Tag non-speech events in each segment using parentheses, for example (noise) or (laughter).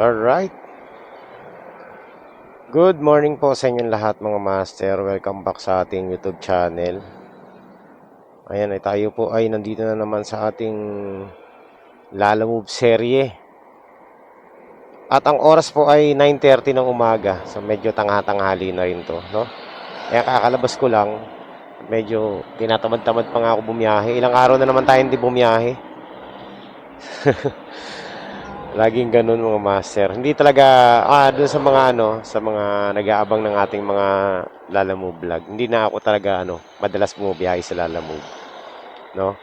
Alright. Good morning po sa inyong lahat mga master. Welcome back sa ating YouTube channel. Ayan, ay tayo po ay nandito na naman sa ating Lala Move serye. At ang oras po ay 9.30 ng umaga. So medyo tanghatanghali na rin to, no? Kaya kakalabas ko lang. Medyo tinatamad-tamad pa nga ako bumiyahe. Ilang araw na naman tayo hindi bumiyahe. (laughs) Laging ganun mga master. Hindi talaga, ah, doon sa mga ano, sa mga nag-aabang ng ating mga Lala Move vlog. Hindi na ako talaga, ano, madalas bumibiyahe sa Lala Move. No?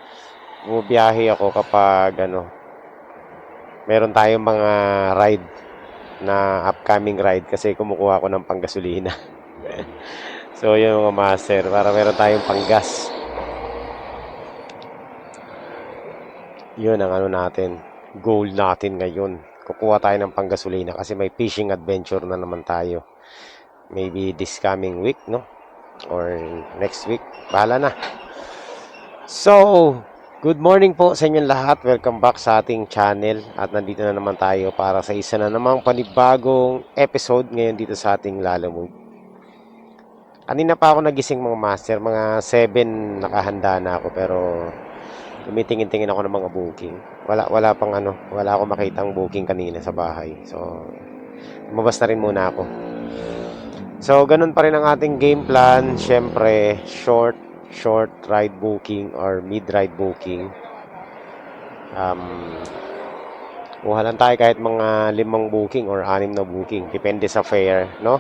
Bumibiyahe ako kapag, ano, meron tayong mga ride na upcoming ride kasi kumukuha ako ng panggasolina. (laughs) so, yun mga master, para meron tayong panggas. Yun ang ano natin, goal natin ngayon. Kukuha tayo ng panggasolina kasi may fishing adventure na naman tayo. Maybe this coming week, no? Or next week. Bahala na. So, good morning po sa inyong lahat. Welcome back sa ating channel. At nandito na naman tayo para sa isa na namang panibagong episode ngayon dito sa ating Lalamove. Kanina pa ako nagising mga master. Mga 7 nakahanda na ako pero tumitingin-tingin ako ng mga booking. Wala wala pang ano, wala akong makitang booking kanina sa bahay. So lumabas na rin muna ako. So ganun pa rin ang ating game plan. Syempre, short short ride booking or mid ride booking. Um Kuha lang tayo kahit mga limang booking or anim na booking. Depende sa fare, no?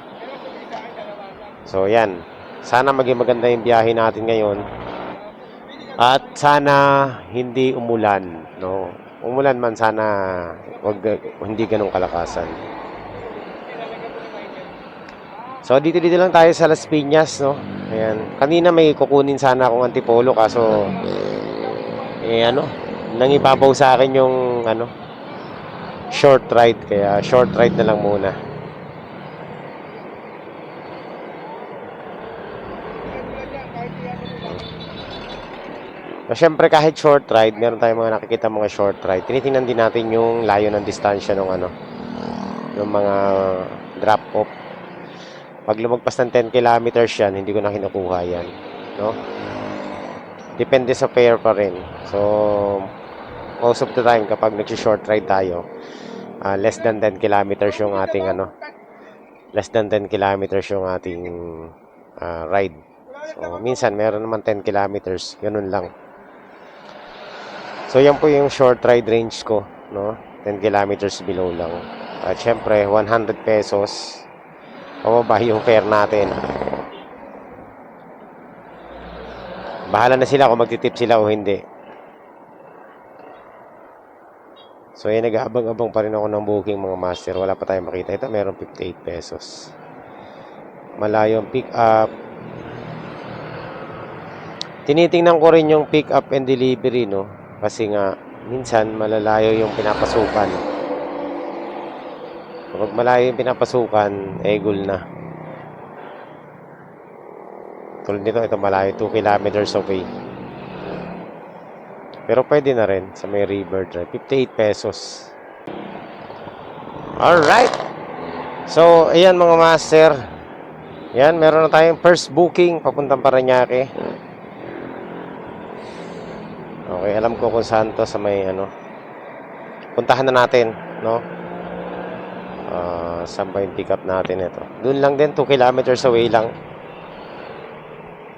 So, yan. Sana maging maganda yung biyahe natin ngayon. At sana hindi umulan, no? Umulan man sana wag hindi ganong kalakasan. So dito dito lang tayo sa Las Piñas, no? Ayan. Kanina may kukunin sana akong antipolo kaso eh ano, nangibabaw sa akin yung ano short ride kaya short ride na lang muna. So, syempre kahit short ride, meron tayong mga nakikita mga short ride. Tinitingnan din natin yung layo ng distansya ng ano, yung mga drop off. Pag lumagpas ng 10 kilometers yan, hindi ko na kinukuha yan. No? Depende sa fare pa rin. So, most of the time, kapag nag-short ride tayo, ah, less than 10 kilometers yung ating ano, less than 10 kilometers yung ating ah, ride. So, minsan, meron naman 10 kilometers. Ganun lang. So, yan po yung short ride range ko, no? 10 kilometers below lang. At syempre, 100 pesos. Pababa yung fare natin. Bahala na sila kung magtitip sila o hindi. So, yan, nag-aabang-abang pa rin ako ng booking mga master. Wala pa tayong makita. Ito, meron 58 pesos. Malayo ang pick up. Tinitingnan ko rin yung pick up and delivery, no? Kasi nga, minsan malalayo yung pinapasukan. Kapag malayo yung pinapasukan, eh, goal na. Tulad nito, ito malayo, 2 kilometers away. Pero pwede na rin sa may river drive. 58 pesos. Alright! So, ayan mga master. Yan, meron na tayong first booking papuntang Paranaque. Okay, alam ko kung saan to sa may ano. Puntahan na natin, no? Ah, saan ba yung pick up natin ito? Doon lang din, 2 kilometers away lang.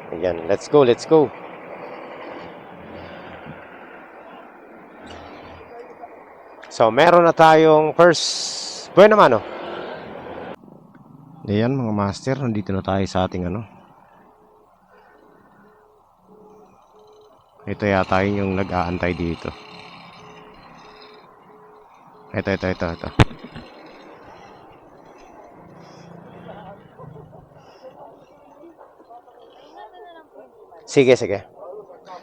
Ayan, let's go, let's go. So, meron na tayong first Bueno mano. Ayan mga master, nandito na tayo sa ating ano. Ito yata yun yung nag-aantay dito. Ito, ito, ito, ito. Sige, sige.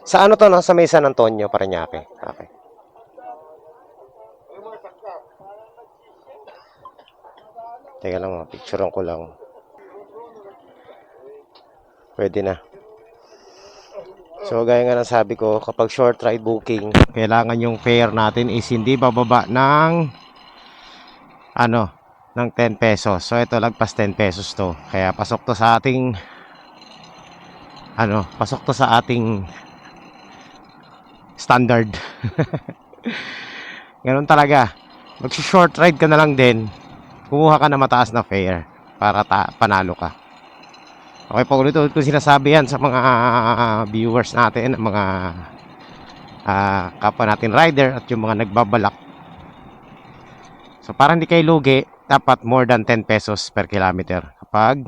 Sa ano to, no? Sa may San Antonio, Parañaque. Okay. Teka lang, picturean ko lang. Pwede na. So, gaya nga ng sabi ko, kapag short ride booking, kailangan yung fare natin is hindi bababa ng ano, ng 10 pesos. So ito lagpas 10 pesos to. Kaya pasok to sa ating ano, pasok to sa ating standard. (laughs) Ganun talaga. Mag-short ride ka na lang din. Kumuha ka na mataas na fare para ta- panalo ka. Okay, paulit-ulit ko sinasabi yan sa mga viewers natin, mga ah, kapwa natin rider at yung mga nagbabalak. So, para hindi kayo lugi, dapat more than 10 pesos per kilometer kapag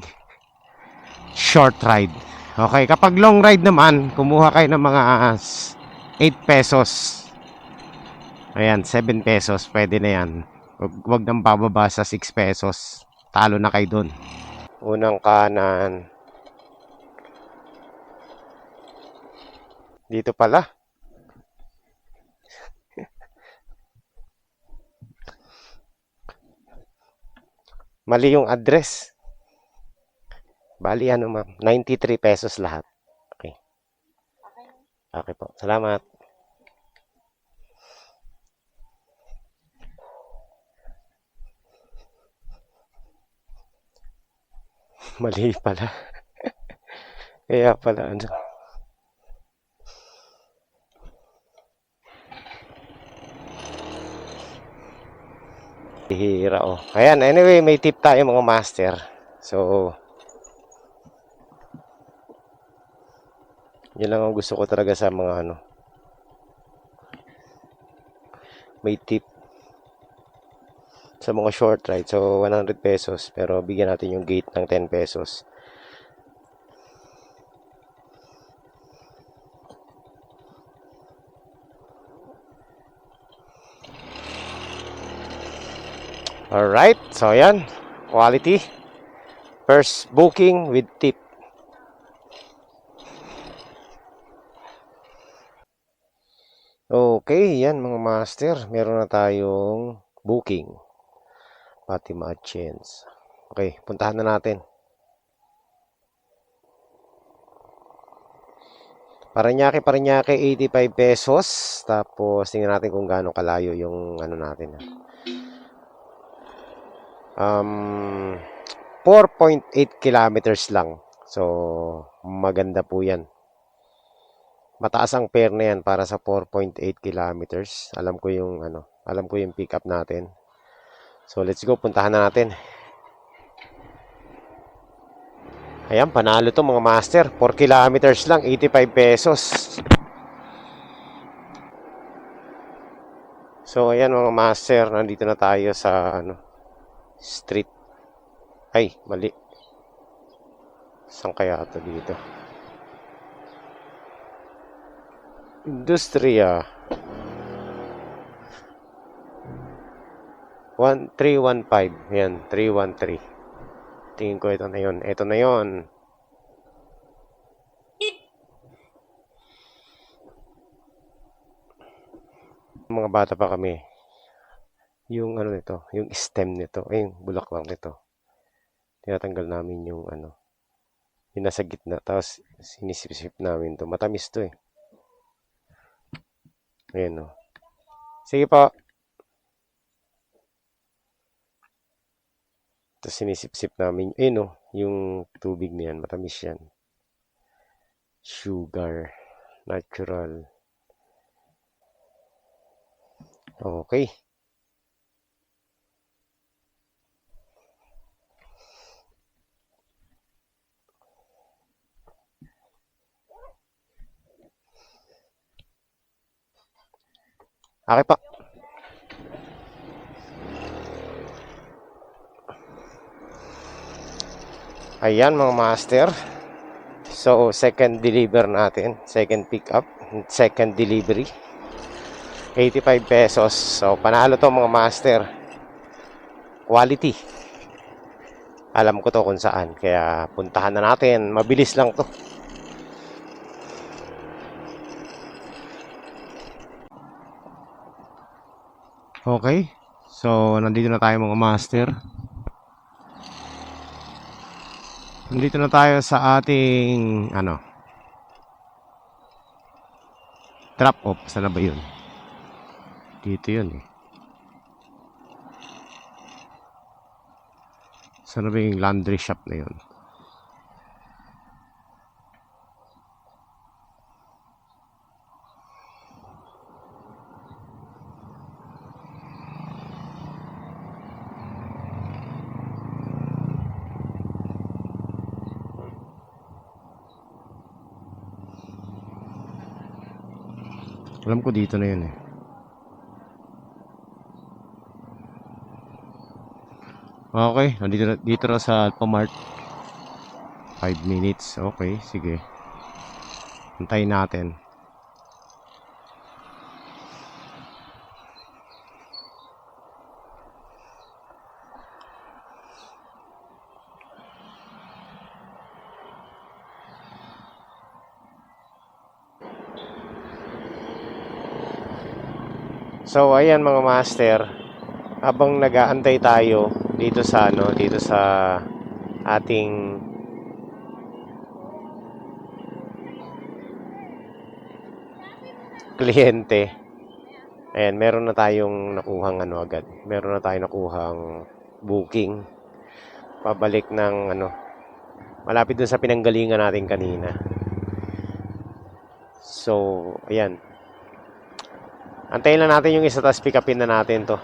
short ride. Okay, kapag long ride naman, kumuha kayo ng mga 8 pesos. Ayan, 7 pesos, pwede na yan. Wag, wag nang bababa sa 6 pesos. Talo na kayo dun. Unang kanan. Dito pala. (laughs) Mali yung address. Bali ano ma'am, 93 pesos lahat. Okay. Okay po. Salamat. (laughs) Mali pala. (laughs) Kaya pala ano. Hihira oh. Ayan, anyway, may tip tayo mga master. So, yun lang ang gusto ko talaga sa mga ano. May tip sa mga short ride. So, 100 pesos. Pero bigyan natin yung gate ng 10 pesos. Alright, so ayan, quality. First booking with tip. Okay, yan mga master. Meron na tayong booking. Fatima Chance. Okay, puntahan na natin. Paranaque, Paranaque, 85 pesos. Tapos, tingnan natin kung gaano kalayo yung ano natin. ah. Um, 4.8 kilometers lang. So, maganda po yan. Mataas ang fare na yan para sa 4.8 kilometers. Alam ko yung ano, alam ko yung pick up natin. So, let's go. Puntahan na natin. Ayan, panalo to mga master. 4 kilometers lang, 85 pesos. So, ayan mga master. Nandito na tayo sa ano, street. Ay, mali. Saan kaya ito dito? Industriya. 1315. Yan, 313. Tingin ko ito na yun. Ito na yun. Mga bata pa kami. Yung ano nito, yung stem nito, ay yung bulaklak nito. Tinatanggal namin yung ano, yung nasa gitna. Tapos sinisip-sip namin to. Matamis to eh. Ayan o. Sige po. Tapos sinisip-sip namin. Ayun o. Yung tubig niyan. Matamis yan. Sugar. Natural. Okay. Okay pa. Ayan mga master. So, second deliver natin. Second pick up. Second delivery. 85 pesos. So, panalo to mga master. Quality. Alam ko to kung saan. Kaya puntahan na natin. Mabilis lang to. Okay. So, nandito na tayo mga master. Nandito na tayo sa ating ano drop off. Saan na ba 'yun? Dito 'yun eh. Saan na ba laundry shop na yun? Alam ko dito na yun eh. Okay, nandito na, dito na sa Alphamart. 5 minutes. Okay, sige. Antayin natin. So ayan mga master, habang nag-aantay tayo dito sa ano, dito sa ating kliyente. Ayan, meron na tayong nakuhang ano agad. Meron na tayong nakuhang booking. Pabalik ng ano, malapit dun sa pinanggalingan natin kanina. So, ayan, Antayin lang natin yung isa tapos pick upin na natin to.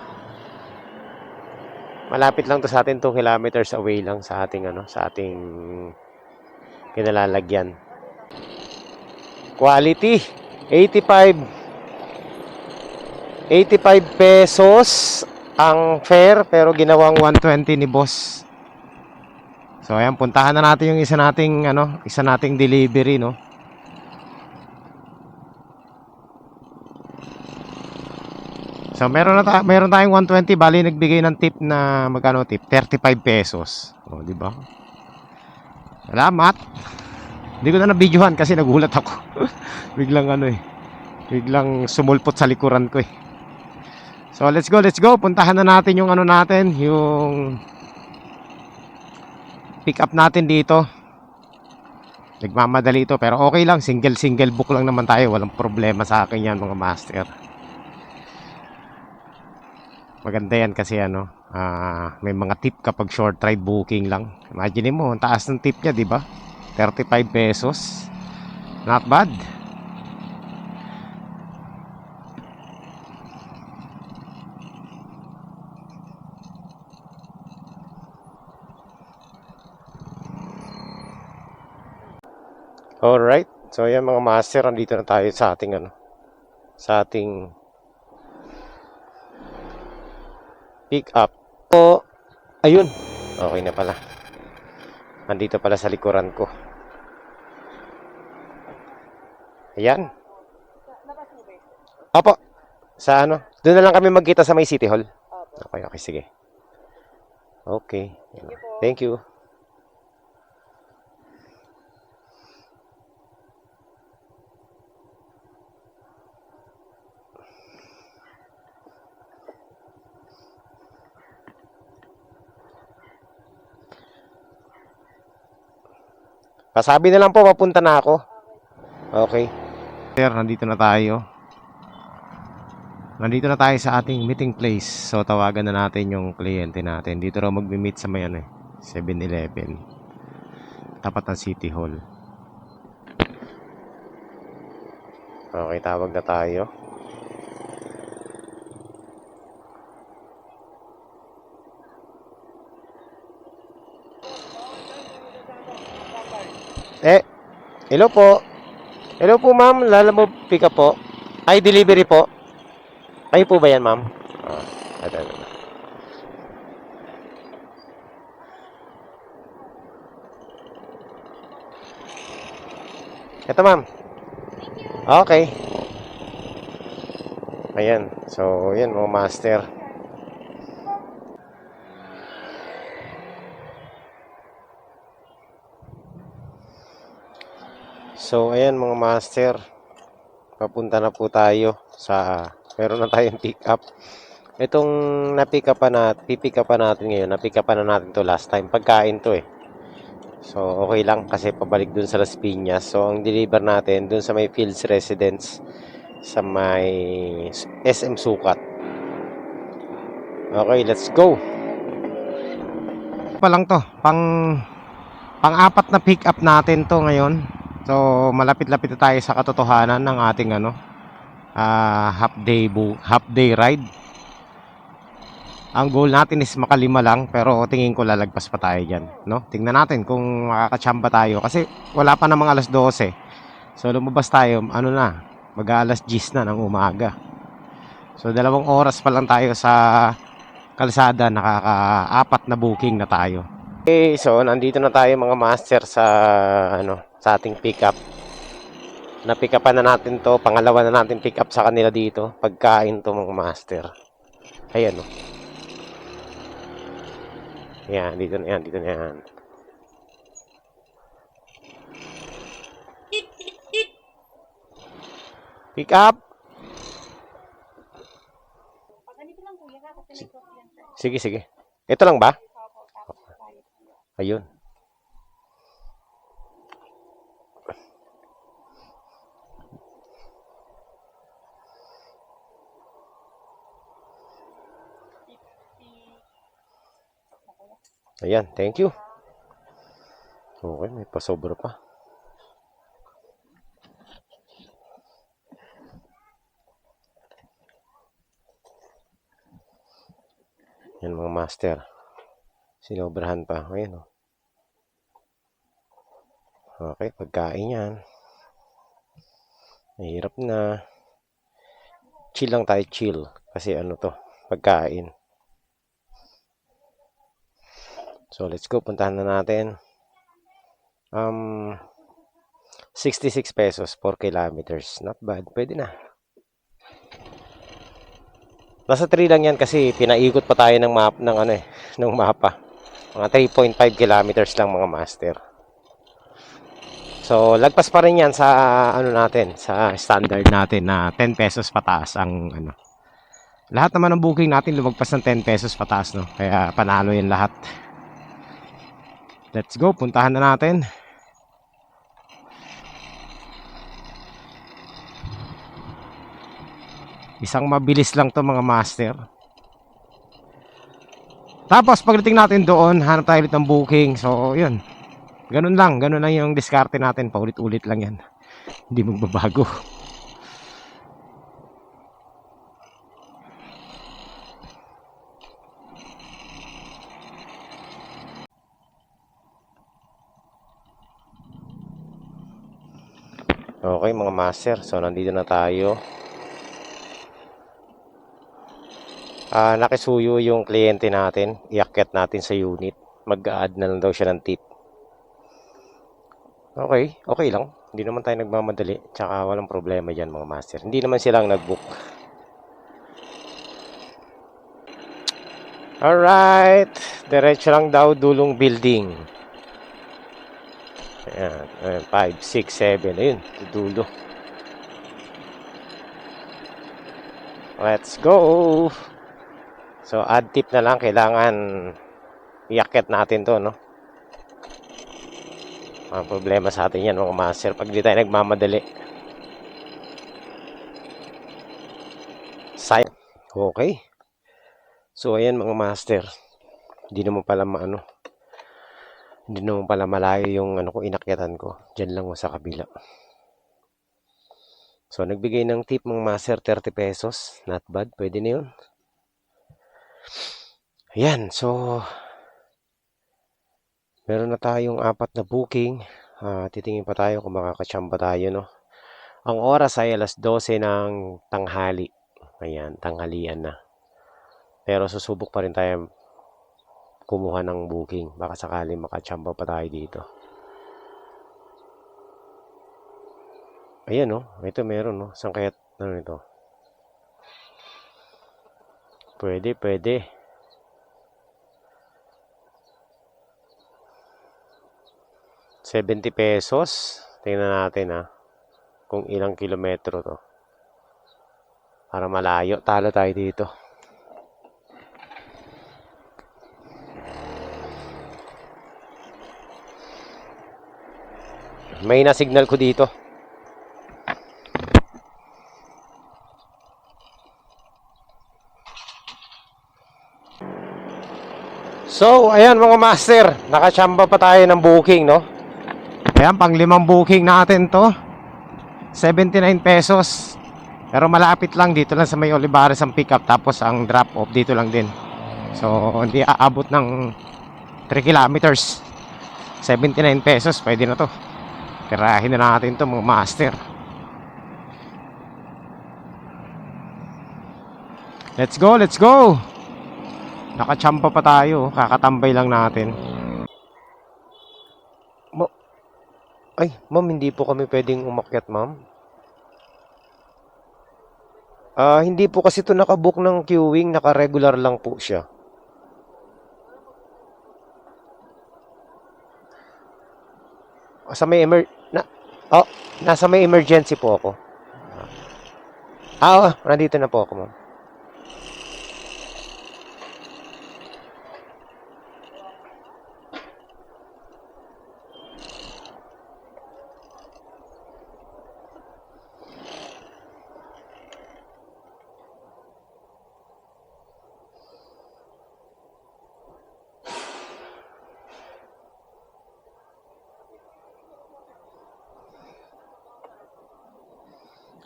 Malapit lang to sa atin 2 kilometers away lang sa ating ano, sa ating kinalalagyan. Quality 85 85 pesos ang fare pero ginawang 120 ni boss. So ayan, puntahan na natin yung isa nating ano, isa nating delivery no. So meron na ta meron tayong 120 bali nagbigay ng tip na magkano tip 35 pesos. Oh, di ba? Salamat. Hindi ko na na-videohan kasi nagulat ako. (laughs) Biglang ano eh. Biglang sumulpot sa likuran ko eh. So let's go, let's go. Puntahan na natin yung ano natin, yung pick up natin dito. Nagmamadali ito pero okay lang, single single book lang naman tayo, walang problema sa akin yan mga master. Maganda yan kasi ano, ah, may mga tip kapag short ride booking lang. Imagine mo, ang taas ng tip niya, di ba? 35 pesos. Not bad. Alright. So, ayan mga master, andito na tayo sa ating ano, sa ating pick up. O, ayun. Okay na pala. Nandito pala sa likuran ko. Ayan. Opo. Sa ano? Doon na lang kami magkita sa may City Hall. Okay, okay, sige. Okay. Thank you. Pasabi na lang po, papunta na ako. Okay. Sir, nandito na tayo. Nandito na tayo sa ating meeting place. So, tawagan na natin yung kliyente natin. Dito raw magmi-meet sa may ano eh, 7-Eleven. Tapat ng City Hall. Okay, tawag na tayo. Eh, hello po. Hello po, ma'am. Lala mo pick up po. Ay, delivery po. Kayo po ba yan, ma'am? Ah, ito. ito. Ito, ma'am. Okay. Ayan. So, yan, mga master. So, ayan mga master. Papunta na po tayo sa meron na tayong pick up. Itong na-pick up pa na, pipick up pa natin ngayon, na-pick up pa na natin to last time. Pagkain to eh. So, okay lang kasi pabalik dun sa Las Piñas. So, ang deliver natin dun sa may Fields Residence sa may SM Sukat. Okay, let's go. pa lang to, pang pang-apat na pick up natin to ngayon. So, malapit-lapit na tayo sa katotohanan ng ating ano, ah, half day bu half day ride. Ang goal natin is makalima lang pero tingin ko lalagpas pa tayo diyan, no? Tingnan natin kung makakachamba tayo kasi wala pa namang alas 12. So lumabas tayo, ano na, mag-aalas 10 na ng umaga. So dalawang oras pa lang tayo sa kalsada, nakaka-apat na booking na tayo. Okay, so nandito na tayo mga master sa ano, sa ating pickup. Na-pick upan na natin to, pangalawa na natin pick up sa kanila dito. Pagkain to mga master. Ayan oh. Yan, dito na yan, dito na yan. Pick up! Sige, sige. Ito lang ba? Ayun. Ayan, thank you. Okay, may pasobra pa. Yan mga master. Sinobrahan pa. Ayan o. Okay, pagkain yan. Mahirap na. Chill lang tayo, chill. Kasi ano to, pagkain. So, let's go. Puntahan na natin. Um, 66 pesos, 4 kilometers. Not bad. Pwede na. Nasa 3 lang yan kasi pinaikot pa tayo ng map ng ano eh, (laughs) ng mapa. Mga 3.5 kilometers lang mga master. So, lagpas pa rin yan sa ano natin, sa standard natin na 10 pesos pataas ang ano. Lahat naman ng booking natin lumagpas ng 10 pesos pataas no. Kaya panalo yan lahat. Let's go, puntahan na natin. Isang mabilis lang to mga master. Tapos pagdating natin doon, hanap tayo ulit ng booking. So, yun. Ganun lang, ganun lang yung diskarte natin. Paulit-ulit lang yan. Hindi magbabago. Okay mga master, so nandito na tayo. Ah, nakisuyo yung kliyente natin. Iakyat natin sa unit. Mag-add na lang daw siya ng tip. Okay, okay lang. Hindi naman tayo nagmamadali. Tsaka walang problema dyan mga master. Hindi naman silang nag-book. Alright. Diretso lang daw dulong building. Ayan. ayan 5, 6, 7. Ayun. Dulo. Let's go. So, add tip na lang. Kailangan iakyat natin to, no? Mga problema sa atin yan, mga master. Pag di tayo nagmamadali. Side. Okay. So, ayan mga master. Hindi naman pala maano. Hindi naman pala malayo yung ano ko, inakyatan ko. Diyan lang sa kabila. So, nagbigay ng tip mga master 30 pesos. Not bad. Pwede na yun. Ayan, so meron na tayong apat na booking. Ah, titingin pa tayo kung makakachamba tayo, no? Ang oras ay alas 12 ng tanghali. Ayan, tanghalian na. Pero susubok pa rin tayo kumuha ng booking. Baka sakali makachamba pa tayo dito. Ayan, no? Ito meron, no? Saan kaya, ano ito? Pwede, pwede. Seventy pesos. Tingnan natin ha. Kung ilang kilometro to. Para malayo. Talo tayo dito. May na signal ko dito. So, ayan mga master, nakachamba pa tayo ng booking, no? Ayan, pang limang booking natin to. 79 pesos. Pero malapit lang dito lang sa may Olivares ang pick up tapos ang drop off dito lang din. So, hindi aabot ng 3 kilometers. 79 pesos, pwede na to. Tirahin na natin to mga master. Let's go, let's go! Nakachamba pa tayo, kakatambay lang natin. Ma Ay, ma'am, hindi po kami pwedeng umakyat, ma'am. Ah, hindi po kasi ito nakabook ng queuing, naka-regular lang po siya. Ah, Sa may emer Oh, nasa may emergency po ako. Ah, oh, nandito na po ako, ma'am.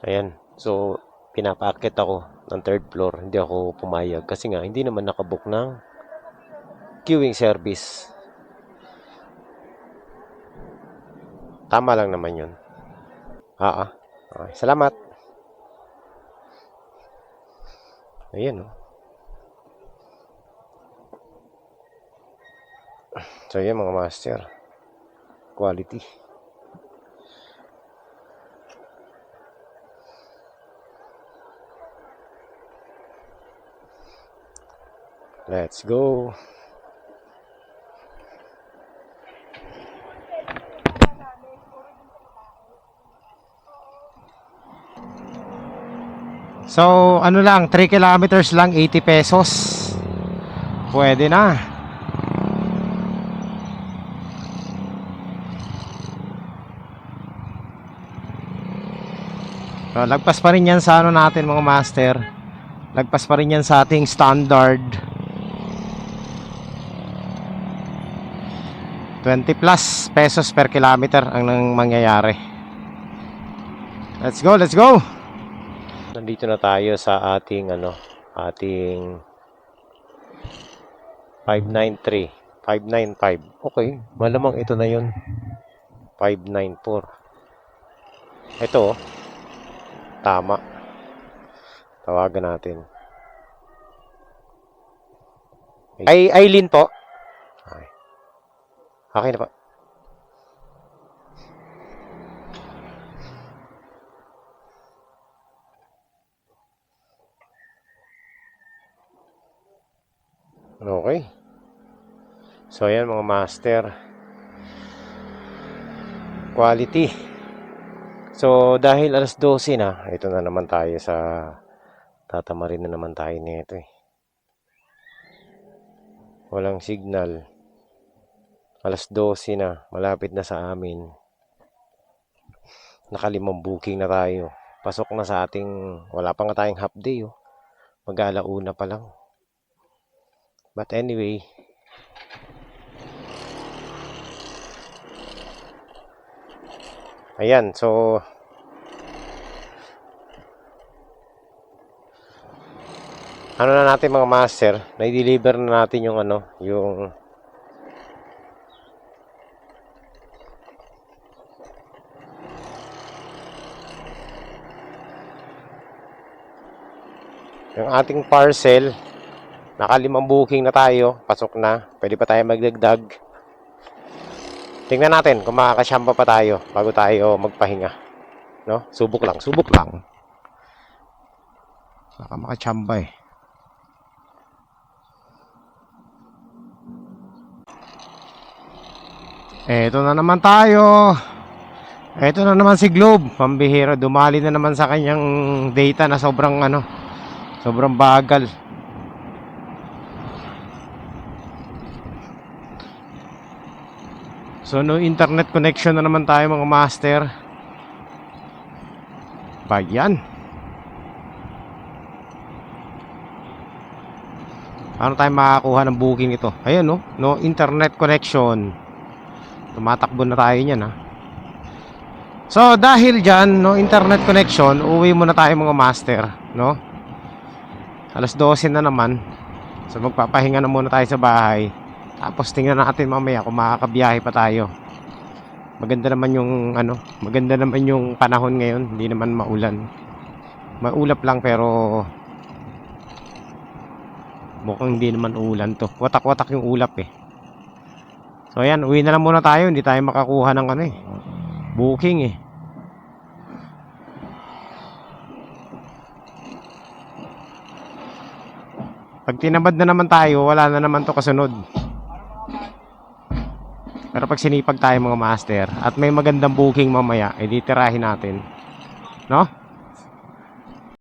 Ayan. So, pinapaakyat ako ng third floor. Hindi ako pumayag kasi nga hindi naman nakabook ng queuing service. Tama lang naman yun. Ah, ah. Okay, salamat. Ayan, oh. So, yan mga master. Quality. Let's go. So, ano lang, 3 kilometers lang, 80 pesos. Pwede na. So, lagpas pa rin yan sa ano natin mga master. Lagpas pa rin yan sa ating standard 20 plus pesos per kilometer ang nang mangyayari. Let's go, let's go. Nandito na tayo sa ating ano, ating 593, 595. Okay, malamang ito na 'yon. 594. Ito, tama. Tawagan natin. Ay, Aileen po. Okay. Na pa. Okay. So, ayan mga master. Quality. So, dahil alas 12 na, ito na naman tayo sa tatamarin na naman tayo nito eh. Walang signal. Alas 12 na, malapit na sa amin. Nakalimang booking na tayo. Pasok na sa ating, wala pa nga tayong half day oh. Mag-alauna pa lang. But anyway, ayan, so, ano na natin mga master, na-deliver na natin yung ano, yung ating parcel nakalimang booking na tayo pasok na. Pwede pa tayo magdagdag. Tingnan natin kung makakasyamba pa tayo bago tayo magpahinga. No? Subok lang subok lang. Baka makasyamba eh. Eto na naman tayo. Eto na naman si Globe. Pambihira, dumali na naman sa kanyang data na sobrang ano, sobrang bagal. So no internet connection na naman tayo mga master. Bayan. Paano tayo makakuha ng booking ito? Ayan no, no internet connection. Tumatakbo na tayo niyan ha. So dahil diyan no internet connection, uwi muna tayo mga master, no? Alas 12 na naman. So magpapahinga na muna tayo sa bahay. Tapos tingnan natin mamaya kung makakabiyahe pa tayo. Maganda naman yung ano, maganda naman yung panahon ngayon, hindi naman maulan. Maulap lang pero mukhang hindi naman ulan to. Watak-watak yung ulap eh. So ayan, uwi na lang muna tayo, hindi tayo makakuha ng ano eh. Booking eh. Pag tinamad na naman tayo, wala na naman to kasunod. Pero pag sinipag tayo mga master at may magandang booking mamaya, edi tirahin natin. No?